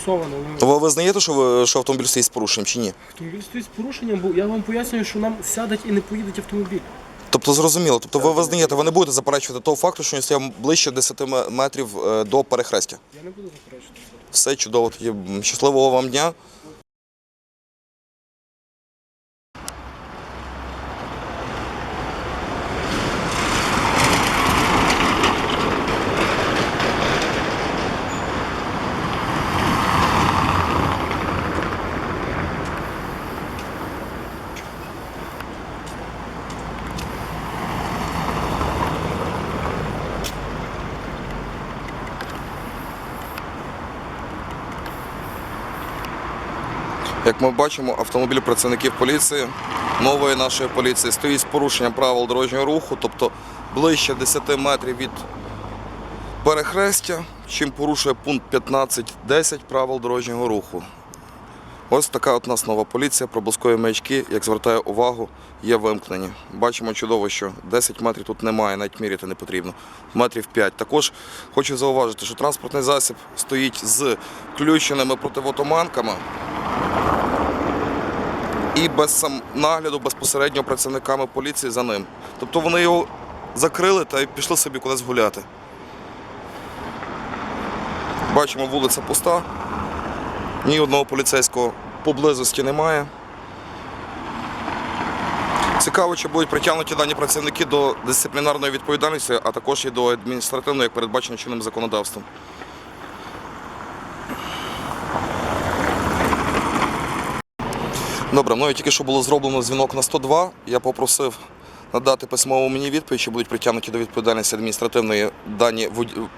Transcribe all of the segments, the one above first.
зафіксовано. але Ви визнаєте, що, ви, що автомобіль стоїть з порушенням чи ні? Автомобіль стоїть з порушенням, бо я вам пояснюю, що нам сядуть і не поїдуть автомобіль. Тобто зрозуміло, тобто ви визнаєте, ви не будете заперечувати того факту, що він стояв ближче 10 метрів е, до перехрестя. Я не буду заперечувати. Все чудово. Тоді м, щасливого вам дня. Як ми бачимо, автомобіль працівників поліції, нової нашої поліції, стоїть з порушенням правил дорожнього руху, тобто ближче 10 метрів від перехрестя, чим порушує пункт 15.10 правил дорожнього руху. Ось така от нас нова поліція, проблискові маячки, як звертає увагу, є вимкнені. Бачимо чудово, що 10 метрів тут немає, навіть міряти не потрібно. Метрів 5. Також хочу зауважити, що транспортний засіб стоїть з включеними противотуманками і без нагляду безпосередньо працівниками поліції за ним. Тобто вони його закрили та пішли собі кудись гуляти. Бачимо, вулиця пуста. Ні одного поліцейського поблизості немає. Цікаво, чи будуть притягнуті дані працівники до дисциплінарної відповідальності, а також і до адміністративної, як передбачено чинним законодавством. Добре, мною тільки що було зроблено дзвінок на 102. Я попросив надати письмову мені відповідь, чи будуть притягнуті до відповідальності адміністративної дані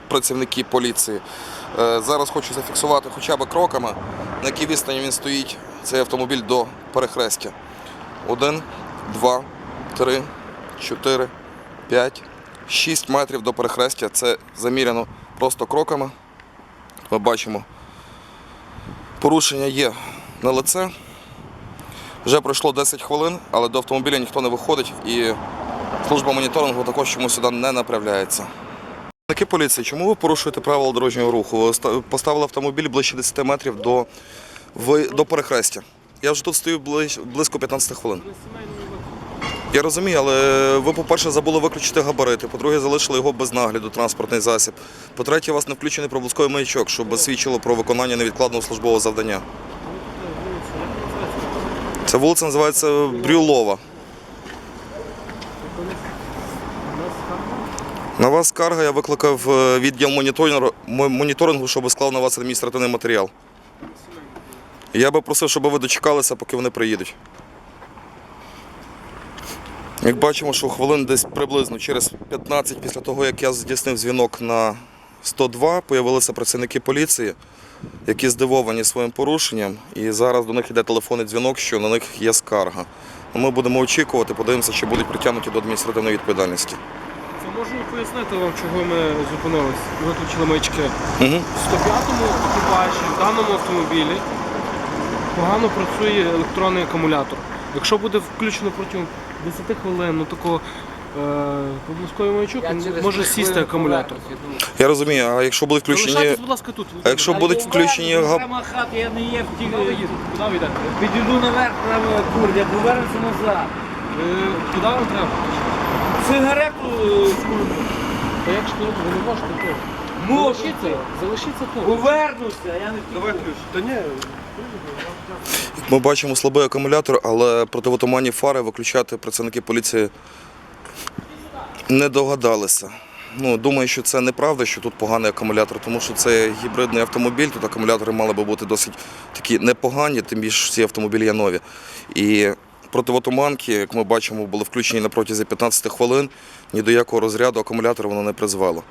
працівники поліції. Е, Зараз хочу зафіксувати хоча б кроками, на якій відстані він стоїть, цей автомобіль до перехрестя. Один, два, три, чотири, п'ять, шість метрів до перехрестя. Це заміряно просто кроками. Ми бачимо, порушення є на лице. Вже пройшло 10 хвилин, але до автомобіля ніхто не виходить і служба моніторингу також чомусь сюди не направляється. Такі поліції, чому ви порушуєте правила дорожнього руху? Ви поставили автомобіль ближче 10 метрів до, до перехрестя. Я вже тут стою близько 15 хвилин. Я розумію, але ви, по-перше, забули виключити габарити, по-друге, залишили його без нагляду, транспортний засіб. По-третє, у вас не включений проблисковий маячок, щоб свідчило про виконання невідкладного службового завдання. Ця вулиця називається Брюлова. На вас скарга, я викликав е, відділ моніторингу, щоб склав на вас адміністративний матеріал. Я би просив, щоб ви дочекалися, поки вони приїдуть. Як бачимо, що хвилин десь приблизно через 15 після того, як я здійснив дзвінок на 102, появилися працівники поліції, які здивовані своїм порушенням. І зараз до них йде телефонний дзвінок, що на них є скарга. Ми будемо очікувати, подивимося, чи будуть притягнуті до адміністративної відповідальності. Це можу пояснити вам, чого ми зупинились виключили маячки. Угу. В 105-му екіпажі в даному автомобілі погано працює електронний акумулятор. Якщо буде включено протягом 10 хвилин, ну такого е, проблисковий маячок, може сісти акумулятор. Я розумію, а якщо будуть включені. Будь ласка, тут. А якщо будуть включені. Прямо хати, я не є в ті. Куди йдете? Підійду наверх, прямо курд, я повернуся назад. Е, Куди вам треба? Сигарету е, курду. Та як ж? Ви не можете тут. Можу. Залишіться, залишіться тут. Повернуся, я не Давай ключ. Та ні, Ми бачимо слабий акумулятор, але противотуманні фари виключати працівники поліції не догадалися. Ну, думаю, що це неправда, що тут поганий акумулятор, тому що це гібридний автомобіль, тут акумулятори мали би бути досить такі непогані, тим більше ці автомобілі є нові. І противотуманки, як ми бачимо, були включені на протязі 15 хвилин. Ні до якого розряду акумулятора воно не призвело.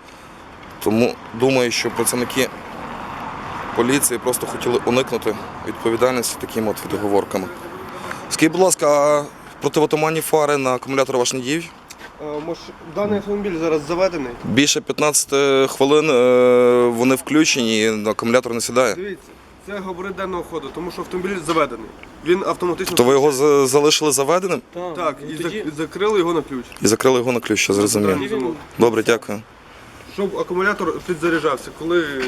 Тому думаю, що працівники поліції просто хотіли уникнути відповідальності такими от відговорками. Скажіть, будь ласка, а противотуманні фари на акумулятор ваш не діють? Е, Мож, даний автомобіль зараз заведений. Більше 15 хвилин е, вони включені, і акумулятор не сідає. Дивіться, це габарит денного ходу, тому що автомобіль заведений. Він автоматично То ви його за- залишили заведеним так ну, і тоді- зак- закрили його на ключ, і закрили його на ключ, я зрозумів. Він- Добре, дякую. щоб акумулятор підзаряджався. Коли ж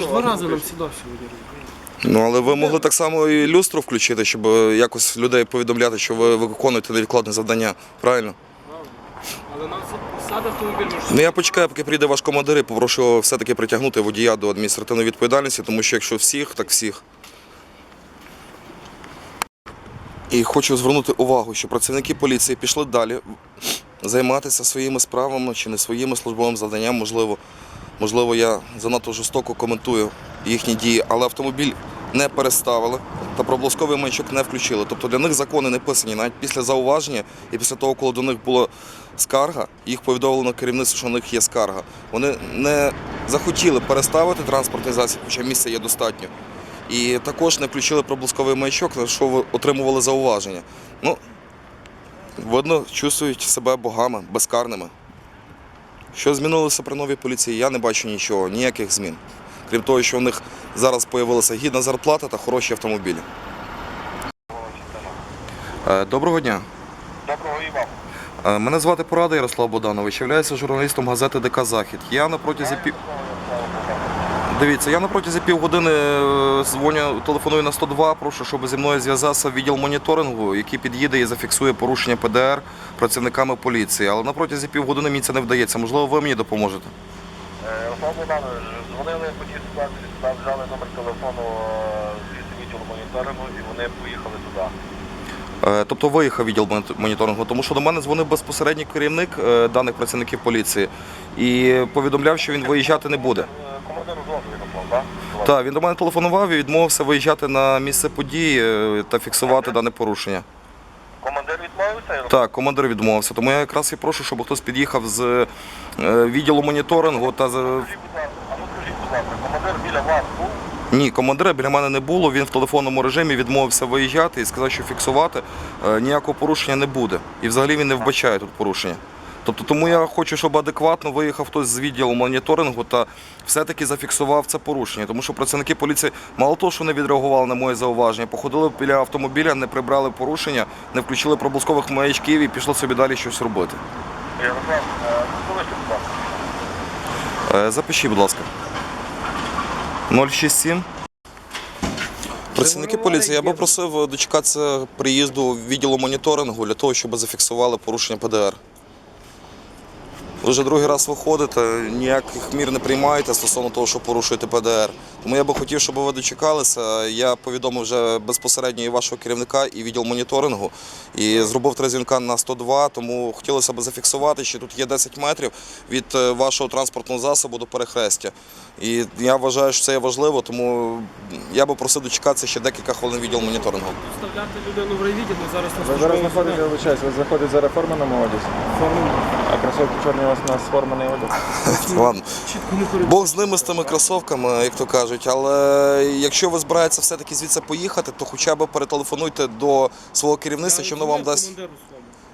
ну, два рази нам сідав сьогодні. Ну, але ви могли так само і люстру включити, щоб е, якось людей повідомляти, що ви виконуєте невідкладне завдання. Правильно? Але нам сяде автомобіль може. Ну я почекаю, поки прийде ваш командир і попрошу все-таки притягнути водія до адміністративної відповідальності, тому що якщо всіх, так всіх. І хочу звернути увагу, що працівники поліції пішли далі займатися своїми справами чи не своїми службовим завданням. Можливо, можливо, я занадто жорстоко коментую їхні дії, але автомобіль не переставили та проблисковий маячок не включили. Тобто для них закони не писані. Навіть після зауваження і після того, коли до них була скарга, їх повідомлено керівництво, що у них є скарга. Вони не захотіли переставити транспортний засіб, хоча місця є достатньо. І також не включили проблисковий маячок, на що отримували зауваження. Ну, видно, чувствують себе богами, безкарними. Що змінилося при новій поліції, я не бачу нічого, ніяких змін. Крім того, що у них зараз з'явилася гідна зарплата та хороші автомобілі. Е, Доброго дня. Доброго і вам. Е, Мене звати Порада Ярослав Богданович, являюся журналістом газети ДК Захід. Я на протязі пів. Дивіться, я на протязі півгодини е, дзвоню, телефоную на 102, прошу, щоб зі мною зв'язався відділ моніторингу, який під'їде і зафіксує порушення ПДР працівниками поліції. Але на протязі півгодини мені це не вдається. Можливо, ви мені допоможете. Руслан Богданович, дзвонили по тій ситуації, сюди взяли номер телефону е, з відділу моніторингу і вони поїхали туди. Е, Тобто виїхав відділ моніторингу, тому що до мене дзвонив безпосередній керівник е, даних працівників поліції і повідомляв, що він виїжджати не буде. Командир так? Так, він до мене телефонував і відмовився виїжджати на місце події та фіксувати дане порушення. Так, командир відмовився. Тому я якраз і прошу, щоб хтось під'їхав з е, відділу моніторингу та з. Ні, командира біля мене не було. Він в телефонному режимі відмовився виїжджати і сказав, що фіксувати е, ніякого порушення не буде. І взагалі він не вбачає тут порушення. Тобто тому я хочу, щоб адекватно виїхав хтось з відділу моніторингу та все-таки зафіксував це порушення. Тому що працівники поліції мало того, що не відреагували на моє зауваження, походили біля автомобіля, не прибрали порушення, не включили проблискових маячків і пішли собі далі щось робити. Е, ну залиште, будь ласка. Е, Запишіть, будь ласка. 067. Працівники поліції, я би просив дочекатися приїзду відділу моніторингу для того, щоб зафіксували порушення ПДР. Ви вже другий раз виходите, ніяких мір не приймаєте стосовно того, що порушуєте ПДР. Тому я би хотів, щоб ви дочекалися. Я повідомив вже безпосередньо і вашого керівника, і відділ моніторингу, і зробив три дзвінка на 102, тому хотілося б зафіксувати, що тут є 10 метрів від е, вашого транспортного засобу до перехрестя. І я вважаю, що це є важливо, тому я би просив дочекатися ще декілька хвилин відділ моніторингу. Доставляти людину в райвідділ, зараз на Ви зараз знаходите, ви заходите за реформеному одязі, Форму а кросовки чорні у вас нас форманий одяг. Ладно. Бог з ними з тими кросовками, як то кажуть. Але якщо ви збираєтеся все-таки звідси поїхати, то хоча б перетелефонуйте до свого керівництва, що воно вам дасть.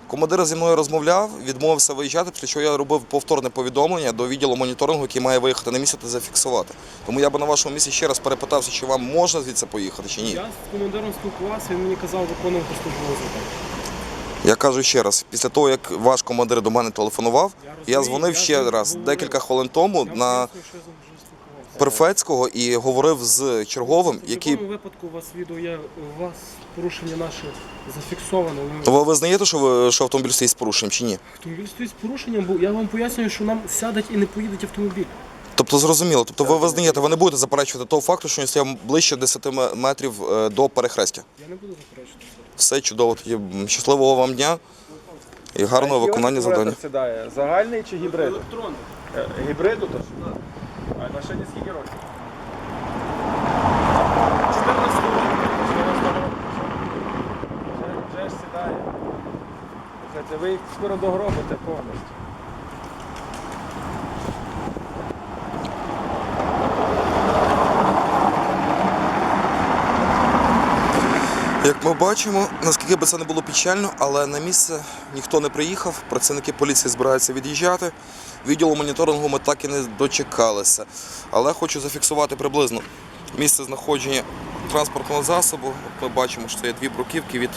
Командир зі мною розмовляв, відмовився виїжджати, після чого я робив повторне повідомлення до відділу моніторингу, який має виїхати на місце та зафіксувати. Тому я би на вашому місці ще раз перепитався, чи вам можна звідси поїхати, чи ні. Я з командиром спілкувався, він мені казав виконувати службову задання. Я кажу ще раз, після того, як ваш командир до мене телефонував, Я дзвонив ще раз декілька хвилин тому на. Перфецького і говорив з черговим, В якому випадку у вас відео є, у вас порушення наше зафіксовано. Ви... Ви визнаєте, що, ви, що автомобіль стоїть з порушенням чи ні? Автомобіль стоїть з порушенням, бо я вам пояснюю, що нам сядуть і не поїдуть автомобіль. Тобто зрозуміло, тобто ви визнаєте, ви не будете заперечувати того факту, що він стояв ближче 10 метрів е, до перехрестя. Я не буду заперечувати. Все чудово. Тоді м, щасливого вам дня і гарного виконання завдання. Сідає. Загальний чи гібрид? Електронний. Е, Гібриду то? А машині скільки років? 14 Вже, вже ж сідає. Слухайте, ви їх скоро догробите повністю. Як ми бачимо, наскільки би це не було печально, але на місце ніхто не приїхав. Працівники поліції збираються від'їжджати. Відділу моніторингу ми так і не дочекалися. Але хочу зафіксувати приблизно місце знаходження транспортного засобу. От ми бачимо, що це є дві бруківки від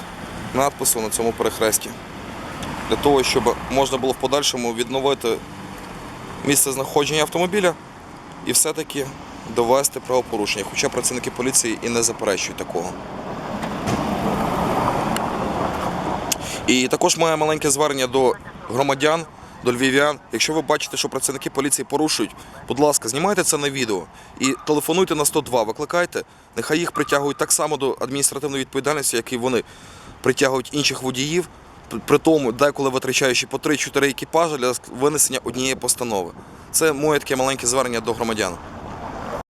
надпису на цьому перехресті. Для того, щоб можна було в подальшому відновити місце знаходження автомобіля і все-таки довести правопорушення, хоча працівники поліції і не заперечують такого. І також має маленьке звернення до громадян, до львів'ян. Якщо ви бачите, що працівники поліції порушують, будь ласка, знімайте це на відео і телефонуйте на 102, викликайте. Нехай їх притягують так само до адміністративної відповідальності, як і вони притягують інших водіїв, при- тому, деколи витрачаючи по 3-4 екіпажі для винесення однієї постанови. Це моє таке маленьке звернення до громадян.